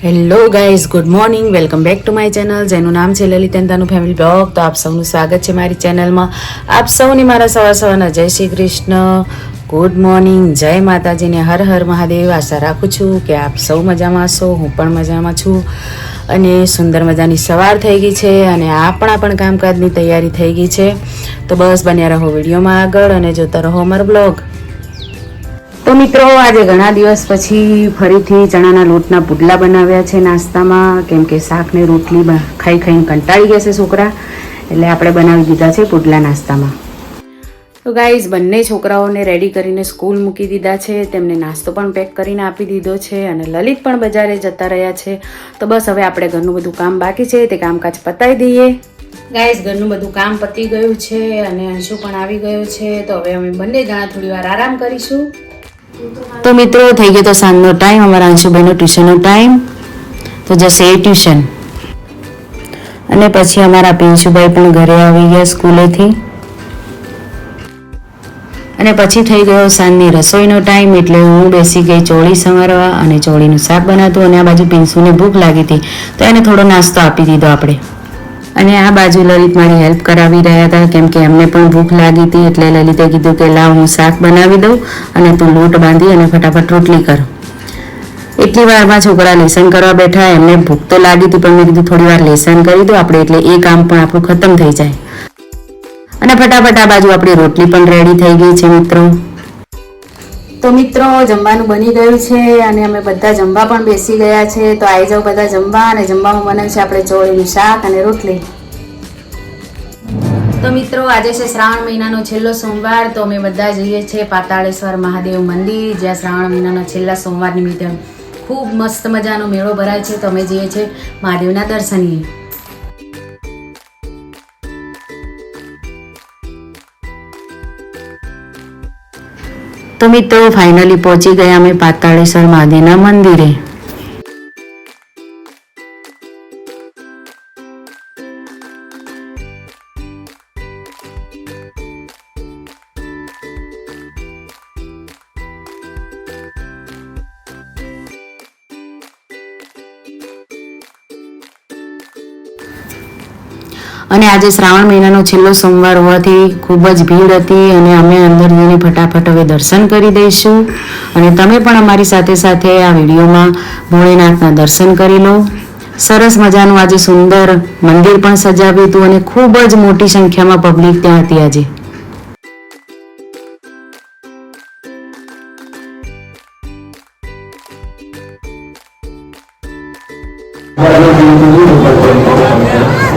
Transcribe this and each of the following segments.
Hello guys good morning welcome back to my channel જેનું નામ છે લલિતેન્દાનું ફેમિલી બ્લોગ તો આપ સૌનું સ્વાગત છે મારી ચેનલમાં આપ સૌની મારા સવાર સવારના જય શ્રી કૃષ્ણ. ગુડ મોર્નિંગ જય માતાજીને હર હર મહાદેવ. આશા રાખું છું કે આપ સૌ મજામાં હશો. હું પણ મજામાં છું. અને સુંદર મજાની સવાર થઈ ગઈ છે અને આપણા પણ કામકાજની તૈયારી થઈ ગઈ છે. તો બસ બન્યા રહો વિડીયોમાં આગળ અને જોતા રહો અમારો બ્લોગ તો મિત્રો, આજે ઘણા દિવસ પછી ફરીથી ચણાના લોટના પુડલા બનાવ્યા છે નાસ્તામાં. કેમ કે શાક ને રોટલી ખાઈ ખાઈને કંટાળી ગયા છે છોકરા. એટલે આપણે બનાવી દીધા છે પુડલા નાસ્તામાં. તો ગાઈઝ, બંને છોકરાઓને રેડી કરીને સ્કૂલ મૂકી દીધા છે. તેમને નાસ્તો પણ પેક કરીને આપી દીધો છે અને લલિત પણ બજારે જતા રહ્યા છે. તો બસ હવે આપણે ઘરનું બધું કામ બાકી છે, તે કામકાજ પતાવી દઈએ. ગાઈઝ, ઘરનું બધું કામ પતી ગયું છે અને અંશુ પણ આવી ગયો છે. તો હવે અમે બંને જણા થોડી વાર આરામ કરીશું. તો મિત્રો, થઈ ગયો તો સાંજનો ટાઈમ અમારા અંશુભાઈનો ટ્યુશનનો ટાઈમ તો જશે એ ટ્યુશન અને પછી અમારા પિંશુભાઈ પણ ઘરે આવી ગયા સ્કૂલેથી અને પછી થઈ ગયો સાંજની રસોઈનો ટાઈમ એટલે હું બેસી ગઈ ચોળી સંવારવા અને ચોળીનું શાક બનાવતું અને આ બાજુ પિંસુને ભૂખ લાગી હતી. તો એને થોડો નાસ્તો આપી દીધો આપણે. અને આ બાજુ લલિત મારી હેલ્પ કરાવી રહ્યા હતા, કેમ કે એમને પણ ભૂખ લાગી હતી એટલે લલિતે કીધું કે, લાવ, હું શાક બનાવી દઉં અને તું લોટ બાંધી અને ફટાફટ રોટલી કર. એટલી વારમાં છોકરા લેસન કરવા બેઠા, એમને ભૂખ તો લાગી હતી, પણ મેં કીધું, થોડી વાર લેસન કરી દો, આપણે એટલે એ કામ પણ આપણું ખતમ થઈ જાય. અને ફટાફટ આ બાજુ આપણી રોટલી પણ રેડી થઈ ગઈ છે, મિત્રો. તો મિત્રો, જમવાનું બની ગયું છે અને અમે બધા જમવા પણ બેસી ગયા છે. તો આવી જાઓ બધા જમવા અને જમવામાં બને છે આપણે ચોળીનું શાક અને રોટલી. તો મિત્રો, આજે છે શ્રાવણ મહિનાનો છેલ્લો સોમવાર, તો અમે બધા જઈએ છીએ પાતાળેશ્વર મહાદેવ મંદિર, જ્યાં શ્રાવણ મહિનાનો છેલ્લા સોમવાર નિમિત્તે ખૂબ મસ્ત મજાનો મેળો ભરાય છે. તો અમે જઈએ છીએ મહાદેવના દર્શનીએ તો મિત્રો ફાઇનલી પહોંચી ગયા અમે પાતાળેશ્વર મહાદેવના મંદિરે. અને આજે શ્રાવણ મહિનાનો છેલ્લો સોમવાર હોવાથી ખૂબ જ ભીડ હતી અને અમે અંદર જઈને ફટાફટ હવે દર્શન કરી દઈશું અને તમે પણ અમારી સાથે સાથે આ વિડીયોમાં ભોળેનાથના દર્શન કરી લો સરસ મજાનું આજે સુંદર મંદિર પણ સજાવ્યું હતું અને ખૂબ જ મોટી સંખ્યામાં પબ્લિક ત્યાં હતી આજે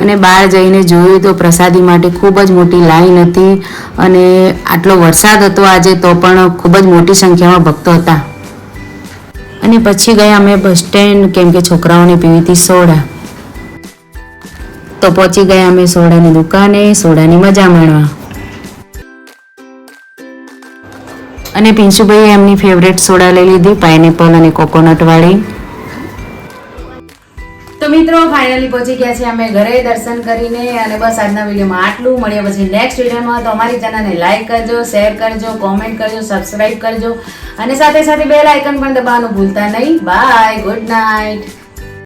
અને બહાર જઈને જોયું તો પ્રસાદી માટે ખૂબ જ મોટી લાઈન હતી અને આટલો વરસાદ હતો આજે તો પણ ખૂબ જ મોટી સંખ્યામાં ભક્તો હતા. અને પછી ગયા અમે બસ સ્ટેન્ડ, કેમ કે છોકરાઓને પીવી હતી સોડા. તો પહોંચી ગયા અમે સોડાની દુકાને, સોડાની મજા માણવા. અને પિંશુભાઈએ એમની ફેવરેટ સોડા લઈ લીધી પાઇનેપલ અને કોકોનટ વાળી. તો મિત્રો ફાઇનલી પહોંચી ગયા છે અમે ઘરે દર્શન કરીને અને બસ આજના વિડીયોમાં આટલું. મળ્યા પછી નેક્સ્ટ વિડીયોમાં. તો અમારી ચેનલને લાઇક કરજો શેર કરજો કોમેન્ટ કરજો સબસ્ક્રાઇબ કરજો. અને સાથે સાથે બેલ આઇકન પણ દબાવવાનું ભૂલતા નહીં. Bye good night